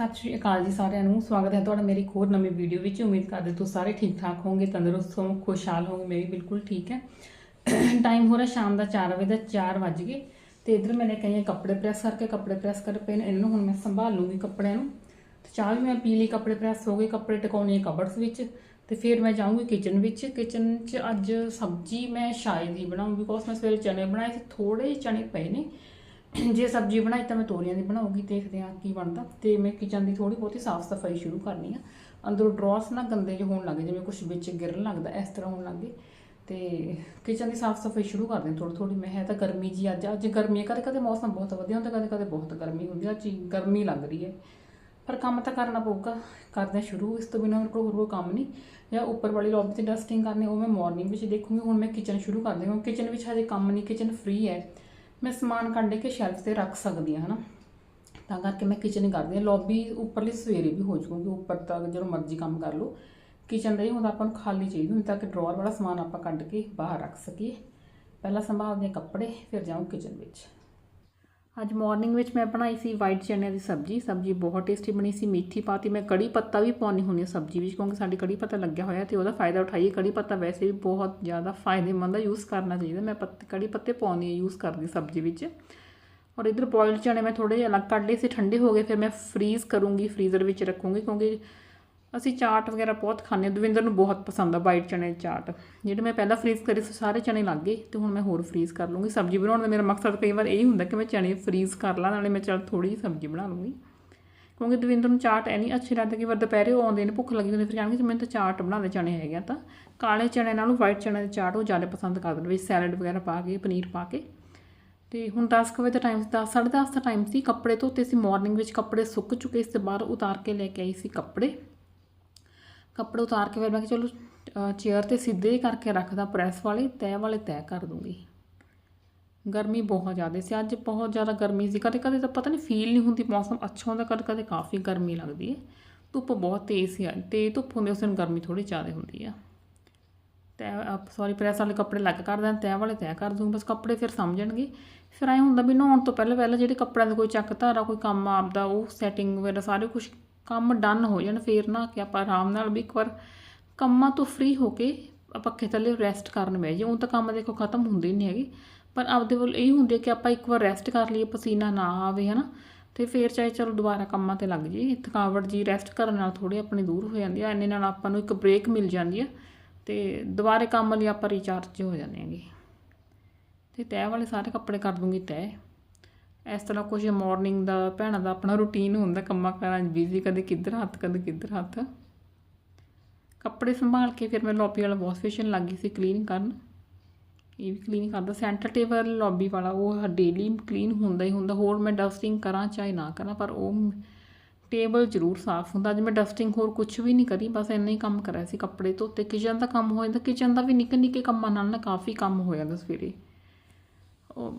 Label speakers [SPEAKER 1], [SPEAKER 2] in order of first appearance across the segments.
[SPEAKER 1] ਸਤਿ ਸ਼੍ਰੀ ਅਕਾਲ ਜੀ ਸਾਰਿਆਂ ਨੂੰ। ਸਵਾਗਤ ਹੈ ਤੁਹਾਡਾ ਮੇਰੀ ਇੱਕ ਹੋਰ ਨਵੀਂ ਵੀਡੀਓ ਵਿੱਚ। ਉਮੀਦ ਕਰਦੇ ਤੁਸੀਂ ਸਾਰੇ ਠੀਕ ਠਾਕ ਹੋਵੋਗੇ, ਤੰਦਰੁਸਤ ਹੋ ਖੁਸ਼ਹਾਲ ਹੋਵੋਗੇ। ਮੈਂ ਵੀ ਬਿਲਕੁਲ ਠੀਕ ਹੈ। ਟਾਈਮ ਹੋ ਰਿਹਾ ਸ਼ਾਮ ਦਾ 4 ਵਜੇ ਦਾ 4 ਵੱਜ ਗਏ। ਤੇ ਇਧਰ ਮੈਨੇ ਕਈ ਕੱਪੜੇ ਪ੍ਰੈਸ ਕਰਕੇ, ਕੱਪੜੇ ਪ੍ਰੈਸ ਕਰ ਪਏ ਨੇ। ਇਹਨਾਂ ਨੂੰ ਹੁਣ ਮੈਂ ਸੰਭਾਲ ਲੂੰਗੀ ਕੱਪੜਿਆਂ ਨੂੰ। ਤੇ ਚਾਹ ਵੀ ਮੈਂ ਪੀ ਲਈ, ਕੱਪੜੇ ਪ੍ਰੈਸ ਹੋ ਗਏ। ਕੱਪੜੇ ਟਿਕਾਉਣੇ ਕਬਰਸ ਵਿੱਚ। ਤੇ ਫਿਰ ਮੈਂ ਜਾਊਂਗੀ ਕਿਚਨ ਵਿੱਚ। ਕਿਚਨ 'ਚ ਅੱਜ ਸਬਜ਼ੀ ਮੈਂ ਸ਼ਾਇਦ ਹੀ ਬਣਾਉਂਗੀ ਬਿਕੋਜ਼ ਮੈਂ ਸਵੇਰੇ ਚਨੇ ਬਣਾਏ ਸੀ ਥੋੜੇ ਜਿਹੇ ਚਨੇ ਪਏ ਨੇ। ਜੇ ਸਬਜ਼ੀ ਬਣਾਈ ਤਾਂ ਮੈਂ ਤੋਰੀਆਂ ਦੀ ਬਣਾਉਗੀ ਦੇਖਦੇ ਹਾਂ ਕੀ ਬਣਦਾ। ਤੇ ਮੈਂ ਕਿਚਨ ਦੀ ਥੋੜੀ ਬਹੁਤੀ ਸਾਫ਼ ਸਫ਼ਾਈ ਸ਼ੁਰੂ ਕਰਨੀ ਆ। ਅੰਦਰੋਂ ਡਰਾਸ ਨਾ ਗੰਦੇ ਜਿਹੇ ਹੋਣ ਲੱਗੇ ਜਿਵੇਂ ਕੁਝ ਵਿੱਚ ਗਿਰਨ ਲੱਗਦਾ, ਇਸ ਤਰ੍ਹਾਂ ਹੋਣ ਲੱਗੇ ਤੇ ਕਿਚਨ ਦੀ ਸਾਫ਼ ਸਫ਼ਾਈ ਸ਼ੁਰੂ ਕਰਦੇ ਹਾਂ ਥੋੜੀ ਥੋੜੀ ਮੈਂ ਹੈ ਤਾਂ ਗਰਮੀ ਜੀ ਅੱਜ। ਅੱਜ ਗਰਮੀ ਹੈ ਕਦੇ ਕਦੇ ਮੌਸਮ ਬਹੁਤ ਵਧੀਆ ਹੁੰਦਾ, ਕਦੇ ਕਦੇ ਬਹੁਤ ਗਰਮੀ ਹੁੰਦੀ ਆ। ਜੀ ਗਰਮੀ ਲੱਗ ਰਹੀ ਹੈ। ਪਰ ਕੰਮ ਤਾਂ ਕਰਨਾ ਪਊਗਾ। ਕਰਦੇ ਸ਼ੁਰੂ। ਇਸ ਤੋਂ ਬਿਨਾਂ ਮੇਰੇ ਕੋਲ ਹੋਰ ਕੋਈ ਕੰਮ ਨਹੀਂ। ਜਾਂ ਉੱਪਰ ਵਾਲੀ ਲੌਬੀ ਤੇ ਡਸਟਿੰਗ ਕਰਨੀ, ਉਹ ਮੈਂ ਮਾਰਨਿੰਗ ਵਿੱਚ ਦੇਖੂੰਗੀ। ਹੁਣ ਮੈਂ ਕਿਚਨ ਸ਼ੁਰੂ ਕਰਦੀ ਹਾਂ। ਕਿਚਨ ਵਿੱਚ ਹਜੇ ਕੰਮ ਨਹੀਂ, ਕਿਚਨ ਫ੍ਰੀ ਹੈ। ਮੈਂ ਸਮਾਨ ਕੱਢ ਕੇ ਸ਼ੈਲਫ ਤੇ ਰੱਖ ਸਕਦੀ ਹਾਂ, ਹਨਾ? ਤਾਂ ਕਰਕੇ ਮੈਂ ਕਿਚਨ ਹੀ ਕਰਦੀ। ਹਾਂ ਲੌਬੀ ਉੱਪਰਲੀ ਸਵੇਰੇ ਵੀ ਹੋ ਜਾਊਗੀ, ਉੱਪਰ ਤੱਕ ਜਦੋਂ ਮਰਜ਼ੀ ਕੰਮ ਕਰ ਲਓ। ਕਿਚਨ ਦਾ ਹੀ ਹੁੰਦਾ ਆਪਾਂ ਨੂੰ ਖਾਲੀ ਚਾਹੀਦੀ ਹੁੰਦੀ ਤਾਂ ਕਿ ਡਰਾਅਰ ਵਾਲਾ ਸਮਾਨ ਆਪਾਂ ਕੱਢ ਕੇ ਬਾਹਰ ਰੱਖ ਸਕੀਏ। ਪਹਿਲਾਂ ਸੰਭਾਲਦੇ ਹਾਂ ਕੱਪੜੇ, ਫਿਰ ਜਾਊਂ ਕਿਚਨ ਵਿੱਚ। ਅੱਜ ਮਾਰਨਿੰਗ ਵਿੱਚ ਮੈਂ ਬਣਾਈ ਸੀ ਵਾਈਟ ਚਨਿਆਂ ਦੀ ਸਬਜ਼ੀ। ਸਬਜ਼ੀ ਬਹੁਤ ਟੇਸਟੀ ਬਣੀ ਸੀ ਮੇਥੀ ਪਾਤੀ। ਮੈਂ ਕੜੀ ਪੱਤਾ ਵੀ ਪਾਉਣੀ ਹੁੰਦੀ ਹੈ ਸਬਜ਼ੀ ਵਿੱਚ, ਕਿਉਂਕਿ ਸਾਡੀ ਕੜੀ ਪੱਤਾ ਲੱਗਿਆ ਹੋਇਆ ਤੇ ਉਹਦਾ ਫਾਇਦਾ ਉਠਾਈਏ। ਕੜੀ ਪੱਤਾ ਵੈਸੇ ਵੀ ਬਹੁਤ ਜ਼ਿਆਦਾ ਫਾਇਦੇਮੰਦ ਹੈ ਯੂਜ਼ ਕਰਨਾ ਚਾਹੀਦਾ। ਮੈਂ ਪੱਤੇ, ਕੜੀ ਪੱਤੇ ਪਾਉਣੀ ਹੈ ਯੂਜ਼ ਕਰਦੀ ਸਬਜ਼ੀ ਵਿੱਚ। ਔਰ ਇਧਰ ਬੋਇਲਡ ਚਨੇ ਮੈਂ ਥੋੜੇ ਜਿਹੇ ਅਲੱਗ ਕੱਢ ਲਏ ਸੀ, ਠੰਡੇ ਹੋ ਗਏ। ਫਿਰ ਮੈਂ ਫਰੀਜ਼ ਕਰੂੰਗੀ ਫਰੀਜ਼ਰ ਵਿੱਚ ਰੱਖੂੰਗੀ, ਕਿਉਂਕਿ ਅਸੀਂ ਚਾਟ ਵਗੈਰਾ ਬਹੁਤ ਖਾਂਦੇ ਹਾਂ। ਦਵਿੰਦਰ ਨੂੰ ਬਹੁਤ ਪਸੰਦ ਆ ਵਾਈਟ ਚਣੇ ਦੀ ਚਾਟ। ਜਿਹੜੇ ਮੈਂ ਪਹਿਲਾਂ ਫਰੀਜ਼ ਕਰੇ ਸੀ, ਸਾਰੇ ਚਣੇ ਲੱਗ ਗਏ ਤੇ ਹੁਣ ਮੈਂ ਹੋਰ ਫਰੀਜ਼ ਕਰ ਲੂੰਗੀ ਸਬਜ਼ੀ ਬਣਾਉਣ ਦਾ ਮੇਰਾ ਮਕਸਦ ਕਈ ਵਾਰ ਇਹ ਹੁੰਦਾ ਕਿ ਮੈਂ ਚਣੇ ਫਰੀਜ਼ ਕਰ ਲਾਂ, ਨਾਲੇ ਮੈਂ ਚਲ ਥੋੜੀ ਜਿਹੀ ਸਬਜ਼ੀ ਬਣਾ ਲੂੰਗੀ ਕਿਉਂਕਿ ਦਵਿੰਦਰ ਨੂੰ ਚਾਟ ਐ ਅੱਛੀ ਲੱਗਦੀ ਕਿ ਵਾਰ ਦੁਪਹਿਰੇ ਉਹ ਆਉਂਦੇ ਨੇ, ਭੁੱਖ ਲੱਗੀ ਹੁੰਦੀ ਫਿਰ ਕਹਿਣਗੇ ਕਿ ਮੈਨੂੰ ਤਾਂ ਚਾਟ ਬਣਾ ਦੇ ਚਨੇ ਹੈਗੇ ਆ। ਤਾਂ ਕਾਲੇ ਚਨੇ ਨਾਲੋਂ ਵਾਈਟ ਚਨੇ ਦੀ ਚਾਟ ਉਹ ਜ਼ਿਆਦਾ ਪਸੰਦ ਕਰਦੇ ਨੇ ਵਿੱਚ ਸੈਲਡ ਵਗੈਰਾ ਪਾ ਕੇ, ਪਨੀਰ ਪਾ ਕੇ। ਤੇ ਹੁਣ 10 ਕੁ ਵਜੇ ਦਾ ਟਾਈਮ ਸੀ 10 10:30 ਦਾ ਟਾਈਮ ਸੀ, ਕੱਪੜੇ ਧੋਤੇ ਸੀ ਮਾਰਨਿੰਗ ਵਿੱਚ ਕੱਪੜੇ ਸੁੱਕ ਚੁੱਕੇ ਇਸ ਤੋਂ ਬਾਅਦ ਉਤਾਰ ਕੇ ਲੈ ਕੇ ਆਈ ਸੀ ਕੱਪੜੇ। ਕੱਪੜੇ ਉਤਾਰ ਕੇ ਫਿਰ ਮੈਂ ਕਿਹਾ ਚਲੋ ਚੇਅਰ ਤੇ ਸਿੱਧੇ ਕਰਕੇ ਰੱਖਦਾ ਪ੍ਰੈਸ ਵਾਲੇ ਤੈਅ ਵਾਲੇ ਤੈਅ ਕਰ ਦੂੰਗੀ। ਗਰਮੀ ਬਹੁਤ ਜ਼ਿਆਦਾ ਸੀ। ਅੱਜ ਬਹੁਤ ਜ਼ਿਆਦਾ ਗਰਮੀ ਸੀ। ਕਦੇ ਕਦੇ ਤਾਂ ਪਤਾ ਨਹੀਂ ਫੀਲ ਨਹੀਂ ਹੁੰਦੀ, ਮੌਸਮ ਅੱਛਾ ਹੁੰਦਾ, ਕਦੇ ਕਦੇ ਕਾਫੀ ਗਰਮੀ ਲੱਗਦੀ ਹੈ। ਧੁੱਪ ਬਹੁਤ ਤੇਜ਼ ਸੀ ਅੱਜ। ਤੇ ਧੁੱਪ ਹੁੰਦੀ ਉਸ ਦਿਨ ਗਰਮੀ ਥੋੜੀ ਜ਼ਿਆਦਾ ਹੁੰਦੀ ਆ। ਤੈਅ ਸੌਰੀ ਪ੍ਰੈਸ ਵਾਲੇ ਕੱਪੜੇ ਲੱਗ ਕਰ ਦੇਣ ਤੈਅ ਵਾਲੇ ਤੈਅ ਕਰ ਦੂੰਗੀ ਬਸ ਕੱਪੜੇ ਫਿਰ ਸਮਝਣਗੇ। ਫਿਰ ਐਂ ਹੁੰਦਾ ਵੀ ਨਹਾਉਣ ਤੋਂ ਪਹਿਲਾਂ ਪਹਿਲਾਂ ਜਿਹੜੇ ਕੱਪੜਿਆਂ ਦਾ ਕੋਈ ਚੱਕ ਧਾਰਾ ਕੋਈ ਕੰਮ ਆਪਦਾ, ਉਹ ਸੈਟਿੰਗ ਵਗੈਰਾ, ਸਾਰੇ ਕੁਝ ਕੰਮ ਡਨ ਹੋ ਜਾਣ, ਫੇਰ ਨਾ ਕਿ ਆਪਾਂ ਆਰਾਮ ਨਾਲ ਵੀ ਇੱਕ ਵਾਰ ਕੰਮਾਂ ਤੋਂ ਫ੍ਰੀ ਹੋ ਕੇ ਪੱਖੇ ਥੱਲੇ ਰੈਸਟ ਕਰਨ ਬਹਿ ਜਾਈਏ। ਉਹ ਤਾਂ ਕੰਮ ਦੇਖੋ ਖਤਮ ਹੁੰਦੇ ਨਹੀਂ ਹੈਗੇ। ਪਰ ਆਪਦੇ ਵੱਲ ਇਹ ਹੁੰਦੇ ਕਿ ਆਪਾਂ ਇੱਕ ਵਾਰ ਰੈਸਟ ਕਰ ਲਈਏ, ਪਸੀਨਾ ਨਾ ਆਵੇ, ਹਨਾ। ਤੇ ਫੇਰ ਚਾਹੇ ਚਲੋ ਦੁਬਾਰਾ ਕੰਮਾਂ ਤੇ ਲੱਗ ਜਾਈਏ, ਥਕਾਵਟ ਜੀ ਰੈਸਟ ਕਰਨ ਨਾਲ ਥੋੜੀ ਆਪਣੀ ਦੂਰ ਹੋ ਜਾਂਦੀ ਆ, ਇੰਨੇ ਨਾਲ ਆਪਾਂ ਨੂੰ ਇੱਕ ਬ੍ਰੇਕ ਮਿਲ ਜਾਂਦੀ ਆ। ਤੇ ਦੁਬਾਰੇ ਕੰਮ ਲਈ ਆਪਾਂ ਰੀਚਾਰਜ ਹੋ ਜਾਂਦੇ ਆਂਗੇ ਤੇ ਤੈਅ ਵਾਲੇ ਸਾਰੇ ਕੱਪੜੇ ਕਰ ਦੂੰਗੀ ਤੈਅ। ਇਸ ਤਰ੍ਹਾਂ ਕੁਝ ਮਾਰਨਿੰਗ ਦਾ ਭੈਣਾਂ ਦਾ ਆਪਣਾ ਰੁਟੀਨ ਹੁੰਦਾ, ਕੰਮਾਂ ਕਾਰਾਂ 'ਚ ਬਿਜ਼ੀ ਕਦੇ ਕਿੱਧਰ ਹੱਥ, ਕਦੇ ਕਿੱਧਰ ਹੱਥ। ਕੱਪੜੇ ਸੰਭਾਲ ਕੇ ਫਿਰ ਮੈਂ ਲੌਬੀ ਵਾਲਾ ਵਾਸ਼ ਬੇਸਿਨ ਲੱਗੀ ਸੀ ਕਲੀਨ ਕਰਨ। ਇਹ ਵੀ ਕਲੀਨ ਕਰਦਾ। ਸੈਂਟਰ ਟੇਬਲ ਲੌਬੀ ਵਾਲਾ, ਉਹ ਡੇਲੀ ਕਲੀਨ ਹੁੰਦਾ ਹੀ ਹੁੰਦਾ। ਹੋਰ ਮੈਂ ਡਸਟਿੰਗ ਕਰਾਂ ਚਾਹੇ ਨਾ ਕਰਾਂ, ਪਰ ਉਹ ਟੇਬਲ ਜ਼ਰੂਰ ਸਾਫ਼ ਹੁੰਦਾ। ਅੱਜ ਮੈਂ ਡਸਟਿੰਗ ਹੋਰ ਕੁਝ ਵੀ ਨਹੀਂ ਕਰੀ, ਬਸ ਇੰਨਾ ਹੀ ਕੰਮ ਕਰਿਆ ਸੀ ਕੱਪੜੇ ਧੋਤੇ। ਕਿਚਨ ਦਾ ਕੰਮ ਹੋ ਜਾਂਦਾ ਕਿਚਨ ਦਾ ਵੀ ਨਿੱਕੇ ਨਿੱਕੇ ਕੰਮਾਂ ਨਾਲ ਨਾ ਕਾਫੀ ਕੰਮ ਹੋ ਜਾਂਦਾ ਸਵੇਰੇ।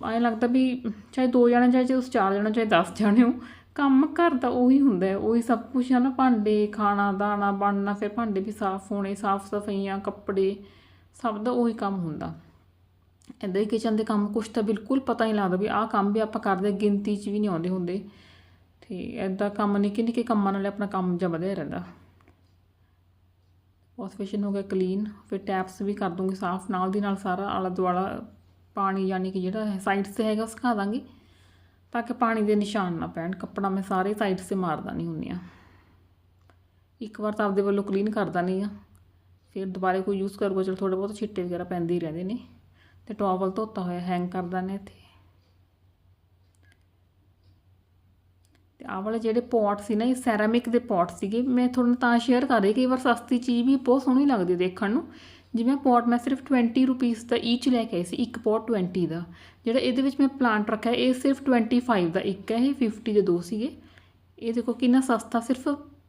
[SPEAKER 1] ਐਂ ਲੱਗਦਾ ਵੀ ਚਾਹੇ ਦੋ ਜਾਣੇ, ਚਾਹੇ ਤੁਸੀਂ ਚਾਰ ਜਣੇ, ਚਾਹੇ 10 ਜਾਣੇ ਹੋ, ਕੰਮ ਘਰ ਦਾ ਉਹੀ ਹੁੰਦਾ ਹੈ, ਉਹੀ ਸਭ ਕੁਝ ਹੈ ਨਾ, ਭਾਂਡੇ, ਖਾਣਾ, ਦਾਣਾ ਬਣਨਾ, ਫਿਰ ਭਾਂਡੇ ਵੀ ਸਾਫ਼ ਹੋਣੇ, ਸਾਫ਼ ਸਫਾਈਆਂ, ਕੱਪੜੇ, ਸਭ ਦਾ ਉਹੀ ਕੰਮ ਹੁੰਦਾ। ਇੱਦਾਂ ਹੀ ਕਿਚਨ ਦੇ ਕੰਮ ਕੁਛ ਤਾਂ ਬਿਲਕੁਲ ਪਤਾ ਹੀ ਲੱਗਦਾ ਵੀ ਆਹ ਕੰਮ ਵੀ ਆਪਾਂ ਕਰਦੇ ਗਿਣਤੀ 'ਚ ਵੀ ਨਹੀਂ ਆਉਂਦੇ ਹੁੰਦੇ। ਤੇ ਇੱਦਾਂ ਕੰਮ ਨਿੱਕੇ ਨਿੱਕੇ ਕੰਮਾਂ ਨਾਲ ਆਪਣਾ ਕੰਮ ਜਾਂ ਵਧਿਆ ਰਹਿੰਦਾ। ਵਾਸ਼ ਬੇਸਿਨ ਹੋ ਗਿਆ ਕਲੀਨ ਫਿਰ ਟੈਪਸ ਵੀ ਕਰ ਦੂੰਗੀ ਸਾਫ਼, ਨਾਲ ਦੀ ਨਾਲ ਸਾਰਾ ਆਲਾ ਦੁਆਲਾ ਪਾਣੀ ਯਾਨੀ ਕਿ ਜਿਹੜਾ ਸਾਈਡ 'ਤੇ ਹੈਗਾ ਸੁਕਾ ਦਾਂਗੇ। ਤਾਂ ਕਿ ਪਾਣੀ ਦੇ ਨਿਸ਼ਾਨ ਨਾ ਪੈਣ। ਕੱਪੜਾ ਮੈਂ ਸਾਰੇ ਸਾਈਡ 'ਤੇ ਮਾਰਦਾ ਨਹੀਂ ਹੁੰਦੀ ਆ। ਇੱਕ ਵਾਰ ਤਾਂ ਆਪਦੇ ਵੱਲੋਂ ਕਲੀਨ ਕਰਦਾ ਨਹੀਂ ਆ। ਫਿਰ ਦੁਬਾਰੇ ਕੋਈ ਯੂਜ਼ ਕਰੂਗਾ, ਚਲ ਥੋੜੇ ਬਹੁਤ ਛਿੱਟੇ ਵਗੈਰਾ ਪੈਂਦੇ ਹੀ ਰਹਿੰਦੇ ਨੇ। ਤੇ ਟਾਵਲ ਧੋਤਾ ਹੋਇਆ ਹੈਂਗ ਕਰਦਾ ਨੇ ਇੱਥੇ। ਤੇ ਆਹ ਵਾਲੇ ਜਿਹੜੇ ਪੋਟ ਸੀ ਨਾ, ਇਹ ਸੈਰਾਮਿਕ ਦੇ ਪੋਟ ਸੀਗੇ। ਮੈਂ ਤੁਹਾਨੂੰ ਤਾਂ ਸ਼ੇਅਰ ਕਰ ਰਹੀ ਕਈ ਵਾਰ ਸਸਤੀ ਚੀਜ਼ ਵੀ ਬਹੁਤ ਸੋਹਣੀ ਲੱਗਦੀ ਦੇਖਣ ਨੂੰ। ਜਿਵੇਂ ਪੋਟ ਮੈਂ ਸਿਰਫ 20 ਰੁਪੀਸ ਦਾ ਈਚ ਲੈ ਕੇ ਆਈ ਸੀ, ਇੱਕ ਪੋਟ 20 ਦਾ। ਜਿਹੜਾ ਇਹਦੇ ਵਿੱਚ ਮੈਂ ਪਲਾਂਟ ਰੱਖਿਆ, ਇਹ ਸਿਰਫ 25 ਦਾ ਇੱਕ ਹੈ, ਇਹ 50 ਦੇ ਦੋ ਸੀਗੇ। ਇਹ ਦੇਖੋ ਕਿੰਨਾ ਸਸਤਾ, ਸਿਰਫ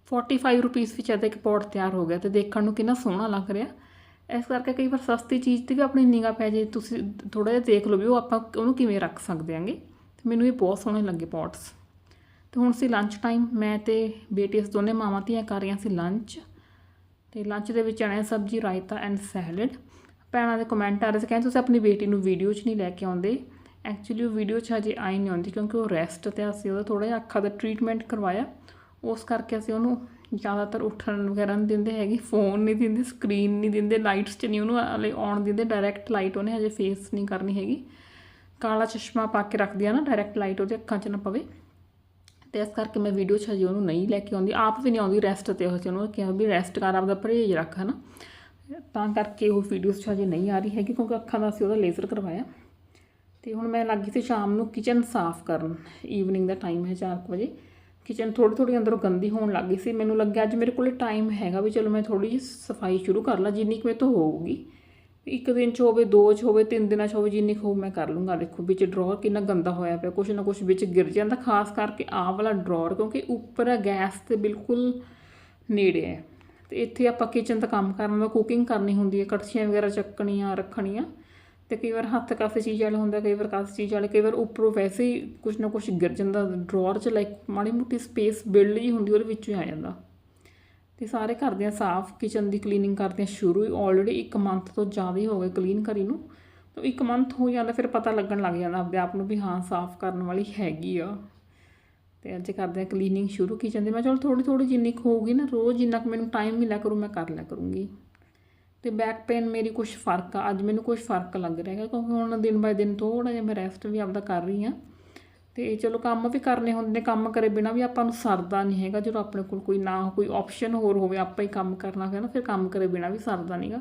[SPEAKER 1] 45 ਰੁਪੀਸ ਵਿੱਚ ਇਹਦਾ ਇੱਕ ਪੋਟ ਤਿਆਰ ਹੋ ਗਿਆ ਤੇ ਦੇਖਣ ਨੂੰ ਕਿੰਨਾ ਸੋਹਣਾ ਲੱਗ ਰਿਹਾ। ਇਸ ਕਰਕੇ ਕਈ ਵਾਰ ਸਸਤੀ ਚੀਜ਼ ਤੇ ਵੀ ਆਪਣੀ ਨਿਗਾਹ ਪੈ ਜੇ ਤੁਸੀਂ ਥੋੜਾ ਜਿਹਾ ਦੇਖ ਲਓ ਵੀ ਉਹ ਆਪਾਂ ਉਹਨੂੰ ਕਿਵੇਂ ਰੱਖ ਸਕਦੇ ਆਂਗੇ ਤੇ ਮੈਨੂੰ ਇਹ ਬਹੁਤ ਸੋਹਣੇ ਲੱਗੇ ਪੋਟਸ। ਤੇ ਹੁਣ ਸੀ ਲੰਚ ਟਾਈਮ ਮੈਂ ਤੇ ਬੇਟੀ ਇਸ ਦੋਨੇ ਮਾਵਾਂ ਧੀਆਂ ਕਰ ਰਹੀਆਂ ਸੀ ਲੰਚ ਤੇ ਲੰਚ ਦੇ ਵਿੱਚ ਚਣੇ ਸਬਜ਼ੀ, ਰਾਇਤਾ ਐਂਡ ਸੈਲਡ ਭੈਣਾਂ ਦੇ ਕਮੈਂਟ ਆ ਰਹੇ ਸੀ, ਕਹਿੰਦੇ ਤੁਸੀਂ ਆਪਣੀ ਬੇਟੀ ਨੂੰ ਵੀਡੀਓ 'ਚ ਨਹੀਂ ਲੈ ਕੇ ਆਉਂਦੇ। ਐਕਚੁਅਲੀ ਉਹ ਵੀਡੀਓ 'ਚ ਹਜੇ ਆਈ ਨਹੀਂ ਆਉਂਦੀ ਕਿਉਂਕਿ ਉਹ ਰੈਸਟ ਤੇ ਅਸੀਂ ਉਹਦਾ ਥੋੜਾ ਜਿਹਾ ਅੱਖਾਂ ਦਾ ਟ੍ਰੀਟਮੈਂਟ ਕਰਵਾਇਆ। ਉਸ ਕਰਕੇ ਅਸੀਂ ਉਹਨੂੰ ਜ਼ਿਆਦਾਤਰ ਉੱਠਣ ਵਗੈਰਾ ਨਹੀਂ ਦਿੰਦੇ ਹੈਗੇ ਫੋਨ ਨਹੀਂ ਦਿੰਦੇ ਸਕਰੀਨ ਨਹੀਂ ਦਿੰਦੇ ਲਾਈਟਸ 'ਚ ਨਹੀਂ ਉਹਨੂੰ ਹਲੇ ਆਉਣ ਦਿੰਦੇ ਡਾਇਰੈਕਟ ਲਾਈਟ ਉਹਨੇ ਹਜੇ ਫੇਸ ਨਹੀਂ ਕਰਨੀ ਹੈਗੀ। ਕਾਲਾ ਚਸ਼ਮਾ ਪਾ ਕੇ ਰੱਖਦੀ ਆ ਨਾ ਡਾਇਰੈਕਟ ਲਾਈਟ ਉਹਦੇ ਅੱਖਾਂ 'ਚ ਨਾ ਪਵੇ। ਤੇ ਇਸ ਕਰਕੇ ਮੈਂ ਵੀਡੀਓ 'ਚ ਹਜੇ ਉਹਨੂੰ ਨਹੀਂ ਲੈ ਕੇ ਆਉਂਦੀ। ਆਪ ਵੀ ਨਹੀਂ ਆਉਂਦੀ ਰੈਸਟ ਤੇ ਉਹ 'ਚ। ਉਹਨੂੰ ਕਿਹਾ ਵੀ ਰੈਸਟ ਕਰ, ਆਪਦਾ ਪਰਹੇਜ਼ ਰੱਖ, ਹਨਾ। ਤਾਂ ਕਰਕੇ ਉਹ ਵੀਡੀਓਜ਼ 'ਚ ਹਜੇ ਨਹੀਂ ਆ ਰਹੀ ਹੈਗੀ, ਕਿਉਂਕਿ ਅੱਖਾਂ ਦਾ ਅਸੀਂ ਉਹਦਾ ਲੇਜ਼ਰ ਕਰਵਾਇਆ। ਤੇ ਹੁਣ ਮੈਂ ਲੱਗੀ ਸੀ ਸ਼ਾਮ ਨੂੰ ਕਿਚਨ ਸਾਫ਼ ਕਰਨ। ਈਵਨਿੰਗ ਦਾ ਟਾਈਮ ਹੈ 4 ਵਜੇ। ਕਿਚਨ ਥੋੜੀ ਥੋੜੀ ਅੰਦਰੋਂ ਗੰਦੀ ਹੋਣ ਲੱਗ ਗਈ ਸੀ। ਮੈਨੂੰ ਲੱਗਿਆ ਅੱਜ ਮੇਰੇ ਕੋਲੇ ਟਾਈਮ ਹੈਗਾ ਵੀ ਚਲੋ ਮੈਂ ਥੋੜੀ ਜਿਹੀ ਸਫ਼ਾਈ ਸ਼ੁਰੂ ਕਰ ਲਾਂ, ਜਿੰਨੀ ਕੁ ਮੇਰੇ ਤੋਂ ਹੋਊਗੀ। ਇੱਕ ਦਿਨ ਚ ਹੋਵੇ, ਦੋ ਚ ਹੋਵੇ, ਤਿੰਨ ਦਿਨਾਂ ਚ ਹੋਵੇ, ਜਿੰਨੀ ਕੁ ਹੋਊ ਮੈਂ ਕਰ ਲੂੰਗਾ। ਦੇਖੋ, ਵਿੱਚ ਡਰਾਅਰ ਕਿੰਨਾ ਗੰਦਾ ਹੋਇਆ ਪਿਆ, ਕੁਛ ਨਾ ਕੁਛ ਵਿੱਚ ਗਿਰ ਜਾਂਦਾ, ਖਾਸ ਕਰਕੇ ਆਹ ਵਾਲਾ ਡਰਾਅਰ ਕਿਉਂਕਿ ਉੱਪਰ ਹੈ ਗੈਸ ਤੇ ਬਿਲਕੁਲ ਨੇੜੇ ਹੈ। ਤੇ ਇੱਥੇ ਆਪਾਂ ਕਿਚਨ ਦਾ ਕੰਮ ਕਰਨ ਕੁਕਿੰਗ ਕਰਨੀ ਹੁੰਦੀ ਹੈ, ਕੜਛੀਆਂ ਵਗੈਰਾ ਚੱਕਣੀਆਂ, ਰੱਖਣੀਆਂ। ਤੇ ਕਈ ਵਾਰ ਹੱਥ ਕਾਸੇ ਚੀਜ਼ ਵਾਲੇ ਹੁੰਦਾ, ਕਈ ਵਾਰ ਕਾਸੇ ਚੀਜ਼ ਵਾਲੇ, ਕਈ ਵਾਰ ਉੱਪਰੋਂ ਵੈਸੇ ਹੀ ਕੁਛ ਨਾ ਕੁਛ ਗਿਰ ਜਾਂਦਾ ਡਰਾਅਰ 'ਚ ਲਾਈਕ ਮਾੜੀ ਮੋਟੀ ਸਪੇਸ ਬਿਲਡ ਹੀ ਹੁੰਦੀ, ਉਹਦੇ ਵਿੱਚੋਂ ਹੀ ਆ ਜਾਂਦਾ। ਤੇ ਸਾਰੇ ਕਰਦੇ ਆ ਸਾਫ਼ ਕਿਚਨ ਦੀ ਕਲੀਨਿੰਗ ਕਰਦੇ ਆ ਸ਼ੁਰੂ ਹੀ ਆਲਰੇਡੀ ਇੱਕ ਮੰਥ ਤੋਂ ਜ਼ਿਆਦਾ ਹੀ ਹੋ ਗਏ ਕਲੀਨ ਕਰੀ ਨੂੰ। ਤਾਂ ਇੱਕ ਮੰਥ ਹੋ ਜਾਂਦਾ ਫਿਰ ਪਤਾ ਲੱਗਣ ਲੱਗ ਜਾਂਦਾ ਆਪਣੇ ਆਪ ਨੂੰ ਵੀ ਹਾਂ ਸਾਫ਼ ਕਰਨ ਵਾਲੀ ਹੈਗੀ ਆ। ਤੇ ਅੱਜ ਕਰਦੇ ਆ ਕਲੀਨਿੰਗ ਸ਼ੁਰੂ ਕਿਚਨ ਦੀ। ਮੈਂ ਚਲ ਥੋੜੀ ਥੋੜੀ ਜਿੰਨੀ ਕੁ ਹੋਊਗੀ ਨਾ ਰੋਜ਼ ਜਿੰਨਾ ਕੁ ਮੈਨੂੰ ਟਾਈਮ ਮਿਲਿਆ ਕਰੂ ਮੈਂ ਕਰ ਲਿਆ ਕਰੂੰਗੀ। ਤੇ ਬੈਕ ਪੇਨ ਮੇਰੀ ਕੁਝ ਫ਼ਰਕ ਆ। ਅੱਜ ਮੈਨੂੰ ਕੁਝ ਫ਼ਰਕ ਲੱਗ ਰਿਹਾ ਹੈ ਕਿਉਂਕਿ ਹੁਣ ਦਿਨ ਬਾਏ ਦਿਨ ਥੋੜਾ ਜਿਹਾ ਮੈਂ ਰੈਸਟ ਵੀ ਆਪਦਾ ਕਰ ਰਹੀ ਆ ਤੇ ਚਲੋ ਕੰਮ ਵੀ ਕਰਨੇ ਹੁੰਦੇ ਨੇ, ਕੰਮ ਕਰੇ ਬਿਨਾ ਵੀ ਆਪਾਂ ਨੂੰ ਸਰਦਾ ਨਹੀਂ ਹੈਗਾ। ਜਦੋਂ ਆਪਣੇ ਕੋਲ ਕੋਈ ਨਾ ਕੋਈ ਆਪਸ਼ਨ ਹੋਰ ਹੋਵੇ, ਆਪਾਂ ਹੀ ਕੰਮ ਕਰਨਾ ਹੋਵੇ ਨਾ, ਫਿਰ ਕੰਮ ਕਰੇ ਬਿਨਾ ਵੀ ਸਰਦਾ ਨਹੀਂਗਾ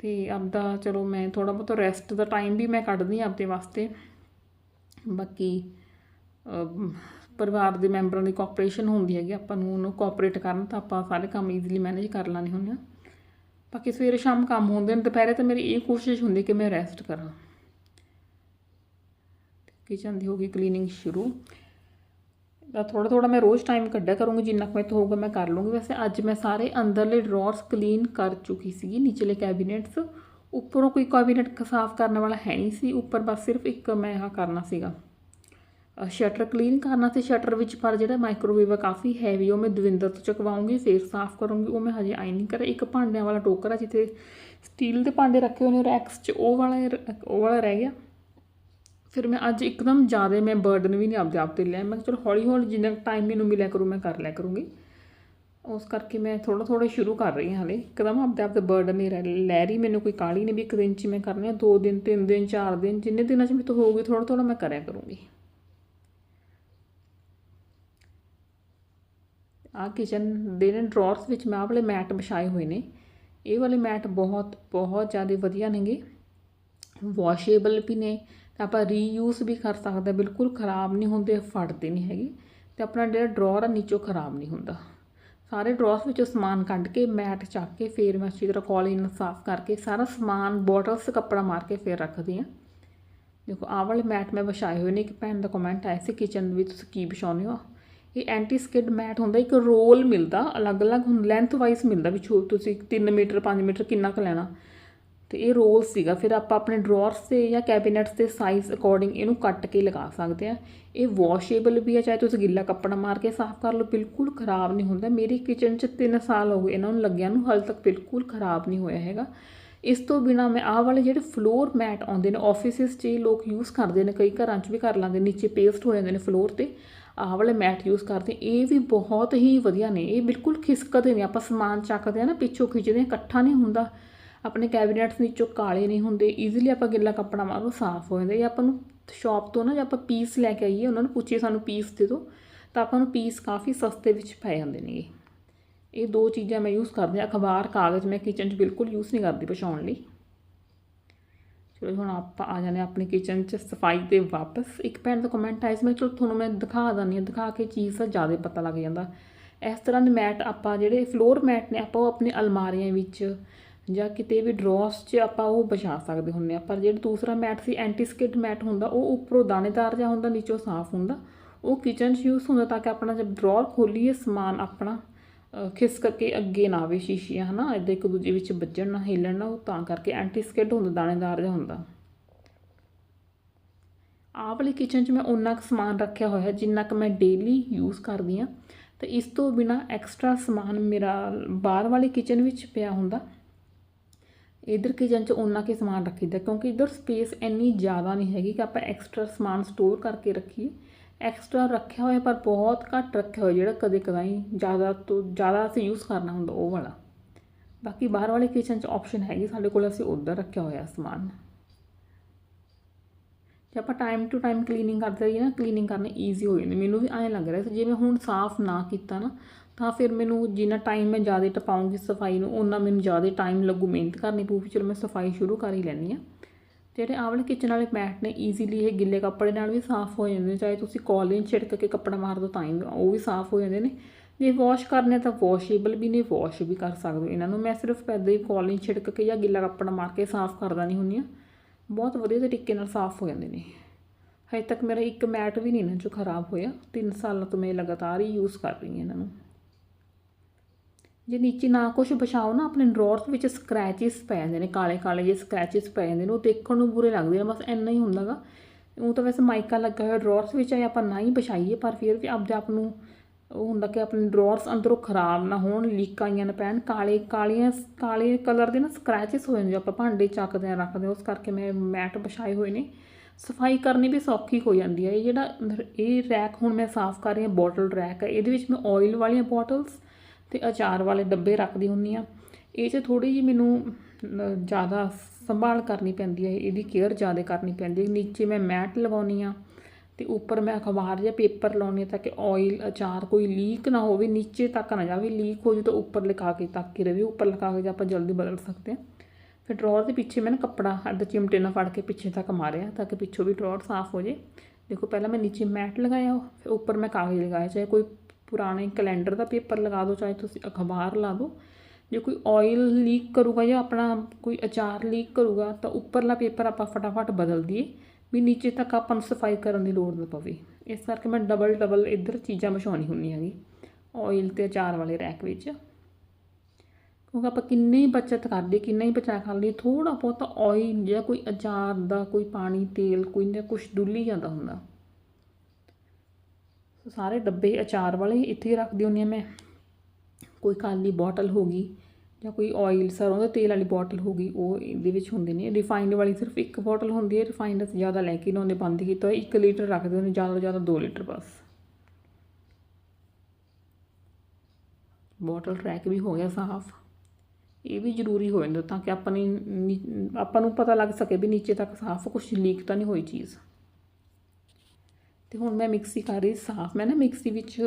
[SPEAKER 1] ਤੇ ਆਪਦਾ ਚਲੋ ਮੈਂ ਥੋੜਾ ਬਹੁਤ ਰੈਸਟ ਦਾ ਟਾਈਮ ਵੀ ਮੈਂ ਕੱਢਦੀ ਆ ਆਪਦੇ ਵਾਸਤੇ। ਬਾਕੀ ਪਰਿਵਾਰ ਦੇ ਮੈਂਬਰਾਂ ਦੀ ਕੋਆਪਰੇਸ਼ਨ ਹੁੰਦੀ ਹੈਗੀ, ਆਪਾਂ ਨੂੰ ਉਹਨੂੰ ਕੋਆਪਰੇਟ ਕਰਨ ਤਾਂ ਆਪਾਂ ਸਾਰੇ ਕੰਮ ਈਜ਼ੀਲੀ ਮੈਨੇਜ ਕਰ ਲਾਣੇ ਹੁੰਦੇ ਆ ਬਾਕੀ ਸਵੇਰੇ ਸ਼ਾਮ ਕੰਮ ਹੁੰਦੇ ਨੇ, ਦੁਪਹਿਰੇ ਤਾਂ ਮੇਰੀ ਇਹ ਕੋਸ਼ਿਸ਼ ਹੁੰਦੀ ਕਿ ਮੈਂ ਰੈਸਟ ਕਰਾਂ। ਕਿਚਨ ਦੀ ਹੋ ਗਈ ਕਲੀਨਿੰਗ ਸ਼ੁਰੂ। ਤਾਂ ਥੋੜਾ ਥੋੜਾ ਮੈਂ ਰੋਜ਼ ਟਾਈਮ ਕੱਢਿਆ ਕਰੂੰਗੀ, ਜਿੰਨਾ ਕੁ ਮੇਰੇ ਹੋਊਗਾ ਮੈਂ ਕਰ ਲੂੰਗੀ। ਵੈਸੇ ਅੱਜ ਮੈਂ ਸਾਰੇ ਅੰਦਰਲੇ ਡਰਾਅਰਸ ਕਲੀਨ ਕਰ ਚੁੱਕੀ ਸੀਗੀ, ਨੀਚਲੇ ਕੈਬਿਨੇਟਸ ਉੱਪਰੋਂ ਕੋਈ ਕੈਬਿਨੇਟ ਸਾਫ਼ ਕਰਨ ਵਾਲਾ ਹੈ ਨਹੀਂ ਸੀ, ਉੱਪਰ ਬਸ ਸਿਰਫ ਇੱਕ ਮੈਂ ਆਹ ਕਰਨਾ ਸੀਗਾ। ਸ਼ਟਰ ਕਲੀਨ ਕਰਨਾ ਸੀ ਸ਼ਟਰ ਵਿੱਚ ਪਰ ਜਿਹੜਾ ਮਾਈਕ੍ਰੋਵੇਵ ਆ ਕਾਫੀ ਹੈਵੀ ਉਹ ਮੈਂ ਦਵਿੰਦਰ ਤੋਂ ਚਕਵਾਉਂਗੀ, ਫੇਰ ਸਾਫ਼ ਕਰੂੰਗੀ। ਉਹ ਮੈਂ ਹਜੇ ਆਈ ਨਹੀਂ ਕਰਿਆ। ਇੱਕ ਭਾਂਡਿਆਂ ਵਾਲਾ ਟੋਕਰਾ ਜਿੱਥੇ ਸਟੀਲ ਦੇ ਭਾਂਡੇ ਰੱਖੇ ਹੋਏ ਨੇ ਰੈਕਸ 'ਚ ਉਹ ਵਾਲਾ ਉਹ ਵਾਲਾ ਰਹਿ ਗਿਆ। ਫਿਰ ਮੈਂ ਅੱਜ ਇੱਕਦਮ ਜ਼ਿਆਦਾ ਮੈਂ ਬਰਡਨ ਵੀ ਨਹੀਂ ਆਪਦੇ ਆਪ ਤੇ ਲਿਆ। ਮੈਂ ਕਿਹਾ ਚਲੋ ਹੌਲੀ ਹੌਲੀ ਜਿੰਨਾ ਟਾਈਮ ਮੈਨੂੰ ਮਿਲਿਆ ਕਰੂ, ਮੈਂ ਕਰ ਲਿਆ ਕਰੂੰਗੀ। ਉਸ ਕਰਕੇ ਮੈਂ ਥੋੜਾ ਥੋੜਾ ਸ਼ੁਰੂ ਕਰ ਰਹੀ ਹਾਂ ਹਲੇ। ਇੱਕਦਮ ਆਪਦੇ ਆਪ ਤੇ ਬਰਡਨ ਨਹੀਂ ਰਹਿ- ਲੈ ਰਹੀ। ਮੈਨੂੰ ਕੋਈ ਕਾਹਲੀ ਨਹੀਂ ਵੀ ਇੱਕ ਦਿਨ 'ਚ ਹੀ ਮੈਂ ਕਰਨੀ ਆ ਦੋ ਦਿਨ, ਤਿੰਨ ਦਿਨ, ਚਾਰ ਦਿਨ, ਜਿੰਨੇ ਦਿਨਾਂ 'ਚ ਮੇਰੇ ਤੋਂ ਹੋਊਗੀ ਥੋੜਾ ਥੋੜਾ ਮੈਂ ਕਰਿਆ ਕਰੂੰਗੀ। ਆ ਕਿਚਨ ਦੇ ਨੇ ਡਰਾਅਰਸ ਵਿੱਚ ਮੈਂ ਆਹ ਵਾਲੇ ਮੈਟ ਵਿਛਾਏ ਹੋਏ ਨੇ। ਇਹ ਵਾਲੇ ਮੈਟ ਬਹੁਤ ਬਹੁਤ ਜ਼ਿਆਦਾ ਵਧੀਆ ਨੇਗੇ। ਵਾਸ਼ੇਬਲ ਵੀ ਨੇ। ਆਪਾਂ ਰੀਯੂਜ਼ ਵੀ ਕਰ ਸਕਦੇ ਬਿਲਕੁਲ ਖਰਾਬ ਨਹੀਂ ਹੁੰਦੇ, ਫਟਦੇ ਨਹੀਂ ਹੈਗੇ ਤੇ ਆਪਣਾ ਜਿਹੜਾ ਡਰਾਅਰ ਆ ਨੀਚੋਂ ਖਰਾਬ ਨਹੀਂ ਹੁੰਦਾ। ਸਾਰੇ ਡਰਾਅਰਸ ਵਿੱਚੋਂ ਸਮਾਨ ਕੱਢ ਕੇ, ਮੈਟ ਚੱਕ ਕੇ, ਫੇਰ ਮੈਂ ਅੱਛੀ ਤਰ੍ਹਾਂ ਕੋਲਿਨ ਨਾਲ ਸਾਫ਼ ਕਰਕੇ, ਸਾਰਾ ਸਮਾਨ ਬੋਟਲਸ ਕੱਪੜਾ ਮਾਰ ਕੇ ਫੇਰ ਰੱਖਦੀ ਹਾਂ। ਦੇਖੋ, ਆਹ ਵਾਲੇ ਮੈਟ ਮੈਂ ਵਿਛਾਏ ਹੋਏ ਨੇ, ਇੱਕ ਭੈਣ ਦਾ ਕਮੈਂਟ ਆਇਆ ਸੀ ਕਿਚਨ ਵਿੱਚ, ਤੁਸੀਂ ਕੀ ਵਿਛਾਉਂਦੇ ਹੋ? ਇਹ ਐਂਟੀ ਸਕਿਡ ਮੈਟ ਹੁੰਦਾ, ਇੱਕ ਰੋਲ ਮਿਲਦਾ, ਅਲੱਗ-ਅਲੱਗ ਹੁਣ ਲੈਂਥ ਵਾਈਜ਼ ਮਿਲਦਾ, ਵੀ ਛੋ ਤੁਸੀਂ 3 ਮੀਟਰ 5 ਮੀਟਰ ਕਿੰਨਾ ਕੁ ਲੈਣਾ। ਤੇ ਇਹ ਰੋਲ ਸੀਗਾ। ਫਿਰ ਆਪਾਂ ਆਪਣੇ ਡਰਾਅਰਸ ਤੇ ਜਾਂ ਕੈਬਿਨੇਟਸ ਦੇ ਸਾਈਜ਼ ਅਕੋਰਡਿੰਗ ਇਹਨੂੰ ਕੱਟ ਕੇ ਲਗਾ ਸਕਦੇ ਆ ਇਹ ਵਾਸ਼ੇਬਲ ਵੀ ਹੈ ਚਾਹੇ ਤੁਸੀਂ ਗਿੱਲਾ ਕੱਪੜਾ ਮਾਰ ਕੇ ਸਾਫ਼ ਕਰ ਲਓ, ਬਿਲਕੁਲ ਖਰਾਬ ਨਹੀਂ ਹੁੰਦਾ। ਮੇਰੀ ਕਿਚਨ 'ਚ 3 ਸਾਲ ਹੋ ਗਏ ਇਹਨਾਂ ਨੂੰ ਲੱਗਿਆ ਨੂੰ, ਹਾਲੇ ਤੱਕ ਬਿਲਕੁਲ ਖਰਾਬ ਨਹੀਂ ਹੋਇਆ ਹੈਗਾ। ਇਸ ਤੋਂ ਬਿਨਾ ਮੈਂ ਆਹ ਵਾਲੇ ਜਿਹੜੇ ਫਲੋਰ ਮੈਟ ਆਉਂਦੇ ਨੇ ਆਫਿਸਿਸ 'ਚ ਲੋਕ ਯੂਜ਼ ਕਰਦੇ ਨੇ, ਕਈ ਘਰਾਂ 'ਚ ਵੀ ਕਰ ਲਾਂਦੇ ਨੀਚੇ ਪੇਸਟ ਹੋ ਜਾਂਦੇ ਨੇ ਫਲੋਰ ਤੇ। ਆਹ ਵਾਲੇ ਮੈਟ ਯੂਜ਼ ਕਰਦੇ। ਇਹ ਵੀ ਬਹੁਤ ਹੀ ਵਧੀਆ ਨੇ। ਇਹ ਬਿਲਕੁਲ ਖਿਸਕਦੇ ਨੇ। ਆਪਾਂ ਸਮਾਨ ਚੱਕਦੇ ਆ ਨਾ, ਪਿੱਛੋਂ ਖਿੱਚਦੇ ਆ ਇਕੱਠਾ ਨਹੀਂ ਹੁੰਦਾ। ਆਪਣੇ ਕੈਬਿਨੇਟਸ ਵਿੱਚੋਂ ਕਾਲੇ ਨਹੀਂ ਹੁੰਦੇ ਈਜ਼ੀਲੀ ਆਪਾਂ ਗਿੱਲਾ ਕੱਪੜਾ ਮਾਰੋ, ਸਾਫ਼ ਹੋ ਜਾਂਦਾ। ਇਹ ਆਪਾਂ ਨੂੰ ਸ਼ਾਪ ਤੋਂ ਨਾ, ਜੇ ਆਪਾਂ ਪੀਸ ਲੈ ਕੇ ਆਈਏ, ਉਹਨਾਂ ਨੂੰ ਪੁੱਛੀਏ, ਸਾਨੂੰ ਪੀਸ ਦੇ ਦਿਓ, ਤਾਂ ਆਪਾਂ ਨੂੰ ਪੀਸ ਕਾਫੀ ਸਸਤੇ ਵਿੱਚ ਪੈ ਜਾਂਦੇ ਨੇ ਇਹ ਦੋ ਚੀਜ਼ਾਂ ਮੈਂ ਯੂਜ਼ ਕਰਦੀ ਹਾਂ। ਅਖਬਾਰ, ਕਾਗਜ਼ ਮੈਂ ਕਿਚਨ 'ਚ ਬਿਲਕੁਲ ਯੂਜ਼ ਨਹੀਂ ਕਰਦੀ ਵਿਛਾਉਣ ਲਈ। ਚਲੋ ਹੁਣ ਆਪਾਂ ਆ ਜਾਂਦੇ ਹਾਂ ਆਪਣੀ ਕਿਚਨ 'ਚ ਸਫ਼ਾਈ ਤੇ ਵਾਪਸ। ਇੱਕ ਭੈਣ ਦਾ ਕਮੈਂਟ ਆਇਆ ਸੀ, ਮੈਂ ਚਲੋ ਤੁਹਾਨੂੰ ਮੈਂ ਦਿਖਾ ਦਿੰਦੀ ਹਾਂ, ਦਿਖਾ ਕੇ ਚੀਜ਼ ਦਾ ਜ਼ਿਆਦਾ ਪਤਾ ਲੱਗ ਜਾਂਦਾ। ਇਸ ਤਰ੍ਹਾਂ ਦੇ ਮੈਟ ਆਪਾਂ ਜਿਹੜੇ ਫਲੋਰ ਮੈਟ ਨੇ, ਆਪਾਂ ਉਹ ਆਪਣੇ ਅਲਮਾਰੀਆਂ ਵਿੱਚ ਜਾਂ ਕਿਤੇ ਵੀ ਡਰੋਸ 'ਚ ਆਪਾਂ ਉਹ ਵਿਛਾ ਸਕਦੇ ਹੁੰਦੇ ਆ ਪਰ ਜਿਹੜਾ ਦੂਸਰਾ ਮੈਟ ਸੀ ਐਂਟੀਸਕਿਡ ਮੈਟ ਹੁੰਦਾ, ਉਹ ਉੱਪਰੋਂ ਦਾਣੇਦਾਰ ਜਿਹਾ ਹੁੰਦਾ, ਨੀਚੋਂ ਸਾਫ਼ ਹੁੰਦਾ। ਉਹ ਕਿਚਨ 'ਚ ਯੂਜ਼ ਹੁੰਦਾ ਤਾਂ ਕਿ ਆਪਣਾ ਜਦ ਡਰੋਰ ਖੋਲੀਏ, ਸਮਾਨ ਆਪਣਾ ਖਿਸਕ ਕੇ ਅੱਗੇ ਨਾ ਆਵੇ ਸ਼ੀਸ਼ੀਆਂ, ਹਨਾ? ਇੱਦਾਂ ਇੱਕ ਦੂਜੇ ਵਿੱਚ ਵੱਜਣ ਨਾ, ਹਿੱਲਣ ਨਾ, ਉਹ ਤਾਂ ਕਰਕੇ ਐਂਟੀਸਕਿਡ ਹੁੰਦਾ, ਦਾਣੇਦਾਰ ਜਿਹਾ ਹੁੰਦਾ। ਆਹ ਵਾਲੀ ਕਿਚਨ 'ਚ ਮੈਂ ਉਨਾ ਕੁ ਸਮਾਨ ਰੱਖਿਆ ਹੋਇਆ ਜਿੰਨਾ ਕੁ ਮੈਂ ਡੇਲੀ ਯੂਜ਼ ਕਰਦੀ ਆ ਤੇ ਇਸ ਤੋਂ ਬਿਨਾ ਐਕਸਟਰਾ ਸਮਾਨ ਮੇਰਾ ਬਾਹਰ ਵਾਲੀ ਕਿਚਨ ਵਿੱਚ ਪਿਆ ਹੁੰਦਾ। ਇਧਰ ਕਿਚਨ 'ਚ ਉਨਾ ਕੇ ਸਮਾਨ ਰੱਖੀਦਾ, ਕਿਉਂਕਿ ਇਧਰ ਸਪੇਸ ਇੰਨੀ ਜ਼ਿਆਦਾ ਨਹੀਂ ਹੈਗੀ ਕਿ ਆਪਾਂ ਐਕਸਟਰਾ ਸਮਾਨ ਸਟੋਰ ਕਰਕੇ ਰੱਖੀਏ। ਐਕਸਟਰਾ ਰੱਖਿਆ ਹੋਇਆ ਪਰ ਬਹੁਤ ਘੱਟ ਰੱਖਿਆ ਹੋਇਆ, ਜਿਹੜਾ ਕਦੇ ਕਦਾਈ ਜ਼ਿਆਦਾ ਤੋਂ ਜ਼ਿਆਦਾ ਅਸੀਂ ਯੂਜ਼ ਕਰਨਾ ਹੁੰਦਾ ਉਹ ਵਾਲਾ। ਬਾਕੀ ਬਾਹਰ ਵਾਲੇ ਕਿਚਨ 'ਚ ਆਪਸ਼ਨ ਹੈਗੀ, ਸਾਡੇ ਕੋਲ ਅਸੀਂ ਉੱਧਰ ਰੱਖਿਆ ਹੋਇਆ ਸਮਾਨ। ਜੇ ਆਪਾਂ ਟਾਈਮ ਟੂ ਟਾਈਮ ਕਲੀਨਿੰਗ ਕਰਦੇ ਰਹੀਏ ਨਾ ਕਲੀਨਿੰਗ ਕਰਨੀ ਈਜ਼ੀ ਹੋ ਜਾਂਦੀ। ਮੈਨੂੰ ਵੀ ਐਂ ਲੱਗ ਰਿਹਾ ਸੀ ਜੇ ਮੈਂ ਹੁਣ ਸਾਫ਼ ਨਾ ਕੀਤਾ ਨਾ ਤਾਂ ਫਿਰ ਮੈਨੂੰ ਜਿੰਨਾ ਟਾਈਮ ਮੈਂ ਜ਼ਿਆਦਾ ਟਪਾਉਂਗੀ ਸਫ਼ਾਈ ਨੂੰ ਉਹਨਾਂ ਮੈਨੂੰ ਜ਼ਿਆਦਾ ਟਾਈਮ ਲੱਗੂ, ਮਿਹਨਤ ਕਰਨੀ ਪਊ ਚਲੋ ਮੈਂ ਸਫ਼ਾਈ ਸ਼ੁਰੂ ਕਰ ਹੀ ਲੈਂਦੀ ਆ ਜਿਹੜੇ ਆਹ ਕਿਚਨ ਵਾਲੇ ਮੈਟ ਨੇ ਈਜ਼ੀਲੀ ਇਹ ਗਿੱਲੇ ਕੱਪੜੇ ਨਾਲ ਵੀ ਸਾਫ਼ ਹੋ ਜਾਂਦੇ ਨੇ, ਚਾਹੇ ਤੁਸੀਂ ਕਾਲਿਨ ਛਿੜਕ ਕੇ ਕੱਪੜਾ ਮਾਰ ਦਿਓ ਤਾਂ ਹੀ ਉਹ ਵੀ ਸਾਫ਼ ਹੋ ਜਾਂਦੇ ਨੇ। ਜੇ ਵਾਸ਼ ਕਰਨੇ ਤਾਂ ਵਾਸ਼ੇਬਲ ਵੀ ਨੇ ਵਾਸ਼ ਵੀ ਕਰ ਸਕਦੇ ਹੋ। ਇਹਨਾਂ ਨੂੰ ਮੈਂ ਸਿਰਫ ਇੱਦਾਂ ਹੀ ਕਾਲਿਨ ਛਿੜਕ ਕੇ ਜਾਂ ਗਿੱਲਾ ਕੱਪੜਾ ਮਾਰ ਕੇ ਸਾਫ਼ ਕਰਦਾ ਨਹੀਂ ਹੁੰਦੀ ਆ ਬਹੁਤ ਵਧੀਆ ਤਰੀਕੇ ਨਾਲ ਸਾਫ਼ ਹੋ ਜਾਂਦੇ ਨੇ। ਹਜੇ ਤੱਕ ਮੇਰਾ ਇੱਕ ਮੈਟ ਵੀ ਨਹੀਂ ਇਹਨਾਂ 'ਚੋਂ ਖਰਾਬ ਹੋਇਆ। 3 ਸਾਲਾਂ ਤੋਂ ਮੈਂ ਲਗਾਤਾਰ ਹੀ ਯੂਜ਼ ਕਰ ਰਹੀ ਹਾਂ ਇਹਨਾਂ ਨੂੰ। ਜੇ ਨੀਚੇ ਨਾ ਕੁਝ ਵਿਛਾਓ ਨਾ, ਆਪਣੇ ਡਰੋਰਸ ਵਿੱਚ ਸਕ੍ਰੈਚਸ ਪੈ ਜਾਂਦੇ ਨੇ, ਕਾਲੇ ਕਾਲੇ ਜਿਹੇ ਸਕ੍ਰੈਚਸ ਪੈ ਜਾਂਦੇ ਨੇ, ਉਹ ਦੇਖਣ ਨੂੰ ਬੁਰੇ ਲੱਗਦੇ ਨੇ, ਬਸ ਇੰਨਾ ਹੀ ਹੁੰਦਾਗਾ ਉਹ ਤਾਂ ਵੈਸੇ ਮਾਈਕਾ ਲੱਗਾ ਹੋਇਆ ਡਰੋਰਸ ਵਿੱਚ ਆਏ ਆਪਾਂ ਨਾ ਹੀ ਵਿਛਾਈਏ, ਪਰ ਫਿਰ ਵੀ ਆਪਦੇ ਆਪ ਨੂੰ ਉਹ ਹੁੰਦਾ ਕਿ ਆਪਣੇ ਡਰੋਰਸ ਅੰਦਰੋਂ ਖਰਾਬ ਨਾ ਹੋਣ, ਲੀਕ ਆਈਆਂ ਨਾ ਪੈਣ, ਕਾਲੇ ਕਾਲੀਆਂ, ਕਾਲੇ ਕਲਰ ਦੇ ਨਾ ਸਕ੍ਰੈਚਸ ਹੋ ਜਾਂਦੇ ਆਪਾਂ ਭਾਂਡੇ ਚੱਕਦੇ ਆ, ਰੱਖਦੇ ਆ, ਉਸ ਕਰਕੇ ਮੈਂ ਮੈਟ ਵਿਛਾਏ ਹੋਏ ਨੇ। ਸਫ਼ਾਈ ਕਰਨੀ ਵੀ ਸੌਖੀ ਹੋ ਜਾਂਦੀ ਹੈ ਇਹ ਜਿਹੜਾ ਇਹ ਰੈਕ ਹੁਣ ਮੈਂ ਸਾਫ਼ ਕਰ ਰਹੀ ਹਾਂ ਬੋਟਲ ਰੈਕ ਹੈ ਇਹਦੇ ਵਿੱਚ ਮੈਂ ਆਇਲ ਵਾਲੀਆਂ ਬੋਟਲਸ ਤੇ ਅਚਾਰ ਵਾਲੇ ਡੱਬੇ ਰੱਖਦੀ ਹੁੰਨੀ ਆ ਇਹ 'ਚ ਥੋੜੀ ਜਿਹੀ ਮੈਨੂੰ ਜ਼ਿਆਦਾ ਸੰਭਾਲ ਕਰਨੀ ਪੈਂਦੀ ਹੈ, ਇਹਦੀ ਕੇਅਰ ਜ਼ਿਆਦਾ ਕਰਨੀ ਪੈਂਦੀ ਹੈ। ਨੀਚੇ ਮੈਂ ਮੈਟ ਲਗਾਉਣੀ ਆ ਤੇ ਉੱਪਰ ਮੈਂ ਅਖਬਾਰ ਜਾਂ ਪੇਪਰ ਲਾਉਣੀ ਤਾਂ ਕਿ ਆਇਲ ਅਚਾਰ ਕੋਈ ਲੀਕ ਨਾ ਹੋਵੇ, ਨੀਚੇ ਤੱਕ ਨਾ ਜਾਵੇ ਲੀਕ ਹੋ ਜੂ ਤਾਂ ਉੱਪਰ ਲਿਖਾ ਕੇ, ਤੱਕ ਹੀ ਰਵੇ, ਉੱਪਰ ਲਿਖਾ ਕੇ ਆਪਾਂ ਜਲਦੀ ਬਦਲ ਸਕਦੇ ਹਾਂ। ਫਿਰ ਡਰਾਅਰ ਦੇ ਪਿੱਛੇ ਮੈਂ ਨਾ ਕੱਪੜਾ ਅੱਧ ਚਿਮਟੇ ਨਾਲ ਫੜ ਕੇ ਪਿੱਛੇ ਤੱਕ ਮਾਰਿਆ ਤਾਂ ਕਿ ਪਿੱਛੋਂ ਵੀ ਡਰਾਅਰ ਸਾਫ਼ ਹੋ ਜੇ ਦੇਖੋ, ਪਹਿਲਾਂ ਮੈਂ ਨੀਚੇ ਮੈਟ ਲਗਾਇਆ, ਫਿਰ ਉੱਪਰ ਮੈਂ ਕਾਗਜ਼ ਲਗਾਇਆ, ਚਾਹੇ ਕੋਈ ਪੁਰਾਣੇ ਕੈਲੰਡਰ ਦਾ ਪੇਪਰ ਲਗਾ ਦਿਓ, ਚਾਹੇ ਤੁਸੀਂ ਅਖਬਾਰ ਲਾ ਦਿਓ। ਜੇ ਕੋਈ ਆਇਲ ਲੀਕ ਕਰੂਗਾ ਜਾਂ ਆਪਣਾ ਕੋਈ ਅਚਾਰ ਲੀਕ ਕਰੂਗਾ, ਤਾਂ ਉੱਪਰਲਾ ਪੇਪਰ ਆਪਾਂ ਫਟਾਫਟ ਬਦਲ ਦਈਏ। ਵੀ ਨੀਚੇ ਤੱਕ ਆਪਾਂ ਨੂੰ ਸਫ਼ਾਈ ਕਰਨ ਦੀ ਲੋੜ ਨਾ ਪਵੇ। ਇਸ ਕਰਕੇ ਮੈਂ ਡਬਲ ਡਬਲ ਇੱਧਰ ਚੀਜ਼ਾਂ ਵਿਛਾਉਣੀ ਹੁੰਦੀ ਹੈਗੀ ਆਇਲ ਤੇ ਅਚਾਰ ਵਾਲੇ ਰੈਕ ਵਿੱਚ। ਕਿਉਂਕਿ ਆਪਾਂ ਕਿੰਨੀ ਹੀ ਬਚਤ ਕਰਦੇ ਕਿੰਨਾ ਹੀ ਬਚਾ ਕਰ ਲਈ ਥੋੜਾ ਬਹੁਤ ਆਇਲ ਜਾਂ ਕੋਈ ਅਚਾਰ ਦਾ ਕੋਈ ਪਾਣੀ, ਤੇਲ, ਕੋਈ ਨਾ ਕੁਝ ਡੁੱਲੀ ਜਾਂਦਾ ਹੁੰਦਾ। ਸਾਰੇ ਡੱਬੇ ਅਚਾਰ ਵਾਲੇ ਇੱਥੇ ਹੀ ਰੱਖਦੀ ਹੁੰਦੀ ਹਾਂ ਮੈਂ। ਕੋਈ ਖਾਲੀ ਬੋਟਲ ਹੋ ਗਈ ਜਾਂ ਕੋਈ ਆਇਲ ਸਰੋਂ ਦਾ ਤੇਲ ਵਾਲੀ ਬੋਟਲ ਹੋ ਗਈ, ਉਹ ਇਹਦੇ ਵਿੱਚ ਹੁੰਦੇ ਨੇ। ਰਿਫਾਈਨਡ ਵਾਲੀ ਸਿਰਫ ਇੱਕ ਬੋਟਲ ਹੁੰਦੀ ਹੈ ਰਿਫਾਈਨਡ ਅਸੀਂ ਜ਼ਿਆਦਾ ਲੈ ਕੇ ਨਾ ਉਹਨੇ ਬੰਦ ਕੀਤਾ 1 ਲੀਟਰ ਰੱਖਦੇ ਹੁੰਦੇ, ਜ਼ਿਆਦਾ ਤੋਂ ਜ਼ਿਆਦਾ 2 ਲੀਟਰ ਬਸ। ਬੋਟਲ ਟਰੈਕ ਵੀ ਹੋ ਗਿਆ ਸਾਫ਼। ਇਹ ਵੀ ਜ਼ਰੂਰੀ ਹੋ ਜਾਂਦਾ ਤਾਂ ਕਿ ਆਪਾਂ ਨੇ, ਆਪਾਂ ਨੂੰ ਪਤਾ ਲੱਗ ਸਕੇ ਵੀ ਨੀਚੇ ਤੱਕ ਸਾਫ਼ ਕੁਝ ਲੀਕ ਤਾਂ ਨਹੀਂ ਹੋਈ ਚੀਜ਼। ਤੇ ਹੁਣ ਮੈਂ ਮਿਕਸੀ ਕਰ ਰਹੀ ਸਾਫ਼। ਮੈਂ ਨਾ ਮਿਕਸੀ ਵਿੱਚ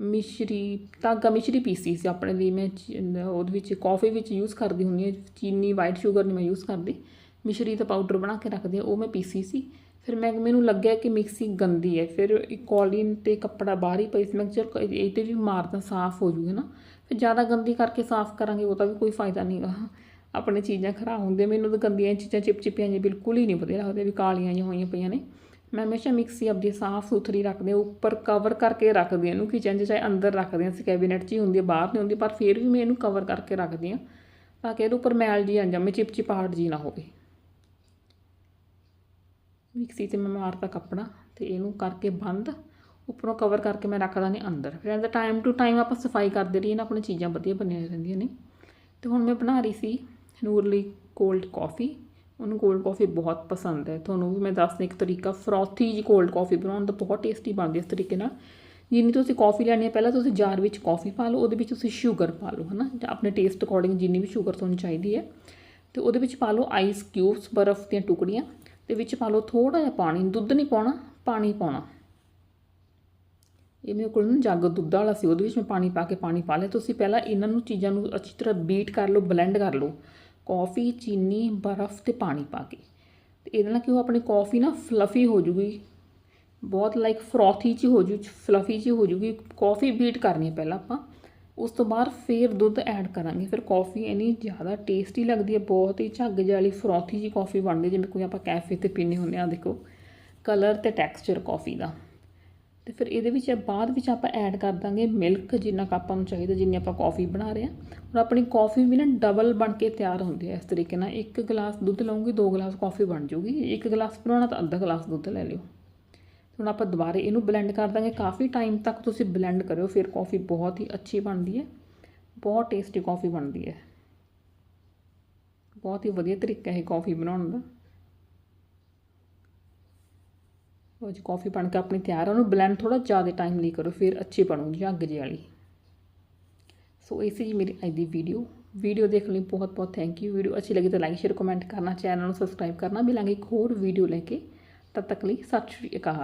[SPEAKER 1] ਮਿਸ਼ਰੀ, ਧਾਗਾ ਮਿਸ਼ਰੀ ਪੀਸੀ ਸੀ ਆਪਣੇ ਲਈ। ਮੈਂ ਉਹਦੇ ਵਿੱਚ ਕਾਫੀ ਵਿੱਚ ਯੂਜ਼ ਕਰਦੀ ਹੁੰਦੀ ਹਾਂ। ਚੀਨੀ ਵਾਈਟ ਸ਼ੂਗਰ ਨਹੀਂ ਮੈਂ ਯੂਜ਼ ਕਰਦੀ। ਮਿਸ਼ਰੀ ਦਾ ਪਾਊਡਰ ਬਣਾ ਕੇ ਰੱਖਦੀ ਹਾਂ, ਉਹ ਮੈਂ ਪੀਸੀ ਸੀ। ਫਿਰ ਮੈਂ, ਮੈਨੂੰ ਲੱਗਿਆ ਕਿ ਮਿਕਸੀ ਗੰਦੀ ਹੈ। ਫਿਰ ਇੱਕ ਕੌਲੀਨ ਤੇ ਕੱਪੜਾ ਬਾਹਰ ਹੀ ਪਈ ਸੀ। ਮੈਂ ਚਲ, ਇਹ ਤੇ ਵੀ ਮਾਰਦਾ ਸਾਫ਼ ਹੋ ਜੂਗਾ ਨਾ। ਫਿਰ ਜ਼ਿਆਦਾ ਗੰਦੀ ਕਰਕੇ ਸਾਫ਼ ਕਰਾਂਗੇ ਉਹਦਾ ਵੀ ਕੋਈ ਫਾਇਦਾ ਨਹੀਂਗਾ ਆਪਣੇ ਚੀਜ਼ਾਂ ਖਰਾਬ ਹੁੰਦੀਆਂ। ਮੈਨੂੰ ਤਾਂ ਗੰਦੀਆਂ ਚੀਜ਼ਾਂ ਚਿਪਚਿਪੀਆਂ ਜੀ ਬਿਲਕੁਲ ਹੀ ਨਹੀਂ ਵਧੀਆ ਲੱਗਦੀਆਂ, ਵੀ ਕਾਲੀਆਂ ਜਿਹੀਆਂ ਹੋਈਆਂ ਪਈਆਂ ਨੇ। ਮੈਂ ਹਮੇਸ਼ਾ ਮਿਕਸੀ ਆਪਦੀ ਸਾਫ਼ ਸੁਥਰੀ ਰੱਖਦੀ ਹਾਂ, ਉੱਪਰ ਕਵਰ ਕਰਕੇ ਰੱਖਦੀ ਹਾਂ ਇਹਨੂੰ ਕਿਚਨ 'ਚ ਚਾਹੇ ਅੰਦਰ ਰੱਖਦੇ ਹਾਂ, ਅਸੀਂ ਕੈਬਨਿਟ 'ਚ ਹੀ ਹੁੰਦੀ ਹੈ, ਬਾਹਰ ਨਹੀਂ ਹੁੰਦੀ, ਪਰ ਫਿਰ ਵੀ ਮੈਂ ਇਹਨੂੰ ਕਵਰ ਕਰਕੇ ਰੱਖਦੀ ਹਾਂ, ਤਾਂ ਕਿ ਇਹਦੇ ਉੱਪਰ ਮੈਲ ਜੀ ਆ ਜਾਵੇ ਚਿਪਚਿਪਾਹਟ ਜੀ ਨਾ ਹੋਵੇ। ਮਿਕਸੀ ਤੇ ਮੈਂ ਮਾਰਤਾ ਕੱਪੜਾ ਤੇ ਇਹਨੂੰ ਕਰਕੇ ਬੰਦ, ਉੱਪਰੋਂ ਕਵਰ ਕਰਕੇ ਮੈਂ ਰੱਖਦਾ ਨਹੀਂ, ਅੰਦਰ। ਫਿਰ ਇਹਦਾ ਟਾਈਮ ਟੂ ਟਾਈਮ ਆਪਾਂ ਸਫ਼ਾਈ ਕਰਦੇ ਰਹੀਏ ਨਾ ਆਪਣੀ ਚੀਜ਼ਾਂ ਵਧੀਆ ਬਣੀਆਂ ਰਹਿੰਦੀਆਂ ਨੇ। ਤੇ ਹੁਣ ਮੈਂ ਬਣਾ ਰਹੀ ਸੀ ਨੂਰਲੀ ਕੋਲਡ ਕਾਫੀ ਉਹਨੂੰ ਕੋਲਡ ਕਾਫੀ ਬਹੁਤ ਪਸੰਦ ਹੈ। ਤੁਹਾਨੂੰ ਵੀ ਮੈਂ ਦੱਸਦਾ ਇੱਕ ਤਰੀਕਾ ਫਰੋਥੀ ਜੀ ਕੋਲਡ ਕਾਫੀ ਬਣਾਉਣ ਦਾ ਬਹੁਤ ਟੇਸਟੀ ਬਣਦੀ ਇਸ ਤਰੀਕੇ ਨਾਲ। ਜਿੰਨੀ ਤੁਸੀਂ ਕਾਫੀ ਲੈਣੀ ਹੈ, ਪਹਿਲਾਂ ਤੁਸੀਂ ਜਾਰ ਵਿੱਚ ਕਾਫੀ ਪਾ ਲਓ, ਉਹਦੇ ਵਿੱਚ ਤੁਸੀਂ ਸ਼ੂਗਰ ਪਾ ਲਓ, ਹਨਾ? ਆਪਣੇ ਟੇਸਟ ਅਕੋਰਡਿੰਗ ਜਿੰਨੀ ਵੀ ਸ਼ੂਗਰ ਤੁਹਾਨੂੰ ਚਾਹੀਦੀ ਹੈ। ਤੇ ਉਹਦੇ ਵਿੱਚ ਪਾ ਲਓ ਆਈਸ ਕਿਊਬਸ ਬਰਫ਼ ਦੀਆਂ ਟੁਕੜੀਆਂ। ਤੇ ਵਿੱਚ ਪਾ ਲਓ ਥੋੜਾ ਜਿਹਾ ਪਾਣੀ, ਦੁੱਧ ਨਹੀਂ ਪਾਉਣਾ, ਪਾਣੀ ਪਾਉਣਾ। ਇਹ ਮੇਰੇ ਕੋਲ ਨਾ ਜੱਗ ਦੁੱਧ ਵਾਲਾ ਸੀ, ਉਹਦੇ ਵਿੱਚ ਮੈਂ ਪਾਣੀ ਪਾ ਕੇ ਪਾਣੀ ਪਾ ਲਿਆ। ਤੁਸੀਂ ਪਹਿਲਾਂ ਇਹਨਾਂ ਨੂੰ ਚੀਜ਼ਾਂ ਨੂੰ ਅੱਛੀ ਤਰ੍ਹਾਂ ਬੀਟ ਕਰ ਲਓ ਬਲੈਂਡ ਕਰ ਲਓ। ਕੌਫੀ, ਚੀਨੀ, ਬਰਫ਼ ਤੇ ਪਾਣੀ ਪਾ ਕੇ। ਤੇ ਇਹਦੇ ਨਾਲ ਕਿ ਉਹ ਆਪਣੀ ਕੌਫੀ ਨਾ ਫਲਫੀ ਹੋ ਜੂਗੀ। ਬਹੁਤ ਲਾਈਕ ਫਰੋਥੀ ਚ ਹੋ ਜੂ ਫਲਫੀ ਚ ਹੋ ਜੂਗੀ। ਕੌਫੀ ਬੀਟ ਕਰਨੀ ਹੈ ਪਹਿਲਾਂ ਆਪਾਂ। ਉਸ ਤੋਂ ਬਾਅਦ ਫੇਰ ਦੁੱਧ ਐਡ ਕਰਾਂਗੇ। ਫਿਰ ਕੌਫੀ ਇਨੀ ਜ਼ਿਆਦਾ ਟੇਸਟੀ ਲੱਗਦੀ ਹੈ, ਬਹੁਤ ਹੀ ਝੱਗ ਵਾਲੀ ਫਰੋਥੀ ਜੀ ਕੌਫੀ ਬਣਦੀ ਜਿਵੇਂ ਕੋਈ ਆਪਾਂ ਕੈਫੇ ਤੇ ਪੀਨੇ ਹੁੰਦੇ ਆ ਦੇਖੋ। ਕਲਰ ਤੇ ਟੈਕਸਚਰ ਕੌਫੀ ਦਾ। ਤੇ ਫਿਰ ਇਹਦੇ ਵਿੱਚ ਬਾਅਦ ਵਿੱਚ ਆਪਾਂ ਐਡ ਕਰ ਦਾਂਗੇ ਮਿਲਕ ਜਿੰਨਾ ਕੁ ਆਪਾਂ ਨੂੰ ਚਾਹੀਦਾ, ਜਿੰਨੀ ਆਪਾਂ ਕੌਫੀ ਬਣਾ ਰਹੇ ਹਾਂ। ਔਰ ਆਪਣੀ ਕੌਫੀ ਵੀ ਨਾ ਡਬਲ ਬਣ ਕੇ ਤਿਆਰ ਹੁੰਦੀ ਹੈ ਇਸ ਤਰੀਕੇ ਨਾਲ। ਇੱਕ ਗਲਾਸ ਦੁੱਧ ਲਵਾਂਗੇ ਦੋ ਗਲਾਸ ਕੌਫੀ ਬਣ ਜੂਗੀ ਇੱਕ ਗਲਾਸ ਬਣਾਉਣਾ ਤਾਂ ਅੱਧਾ ਗਲਾਸ ਦੁੱਧ ਲੈ ਲਿਓ। ਹੁਣ ਆਪਾਂ ਦੁਬਾਰੇ ਇਹਨੂੰ ਬਲੈਂਡ ਕਰ ਦਾਂਗੇ। ਕਾਫੀ ਟਾਈਮ ਤੱਕ ਤੁਸੀਂ ਬਲੈਂਡ ਕਰਿਓ, ਫਿਰ ਕੌਫੀ ਬਹੁਤ ਹੀ ਅੱਛੀ ਬਣਦੀ ਹੈ। ਬਹੁਤ ਟੇਸਟੀ ਕੌਫੀ ਬਣਦੀ ਹੈ। ਬਹੁਤ ਹੀ ਵਧੀਆ ਤਰੀਕਾ ਹੈ ਕੌਫੀ ਬਣਾਉਣ ਦਾ। ਉਹ ਜੀ ਕਾਫੀ ਬਣ ਕੇ ਆਪਣੀ ਤਿਆਰ ਹੈ ਉਹਨੂੰ ਬਲੈਂਡ ਥੋੜਾ ਜ਼ਿਆਦਾ ਟਾਈਮ ਲਈ ਕਰੋ, ਫਿਰ ਅੱਛੀ ਬਣੂਗੀ ਝੱਗ ਜਿਹੀ ਵਾਲੀ। ਸੋ ਇਹ ਸੀ ਜੀ ਮੇਰੀ ਅੱਜ ਦੀ ਵੀਡੀਓ ਵੀਡੀਓ ਦੇਖਣ ਲਈ ਬਹੁਤ ਬਹੁਤ ਥੈਂਕ ਯੂ ਵੀਡੀਓ ਅੱਛੀ ਲੱਗੀ ਤਾਂ ਲਾਈਕ ਸ਼ੇਅਰ ਕਮੈਂਟ ਕਰਨਾ ਚੈਨਲ ਨੂੰ ਸਬਸਕ੍ਰਾਈਬ ਕਰਨਾ। ਮਿਲਾਂਗੇ ਇੱਕ ਹੋਰ ਵੀਡੀਓ ਲੈ ਕੇ। ਤਦ ਤੱਕ ਲਈ ਸਤਿ ਸ਼੍ਰੀ ਅਕਾਲ।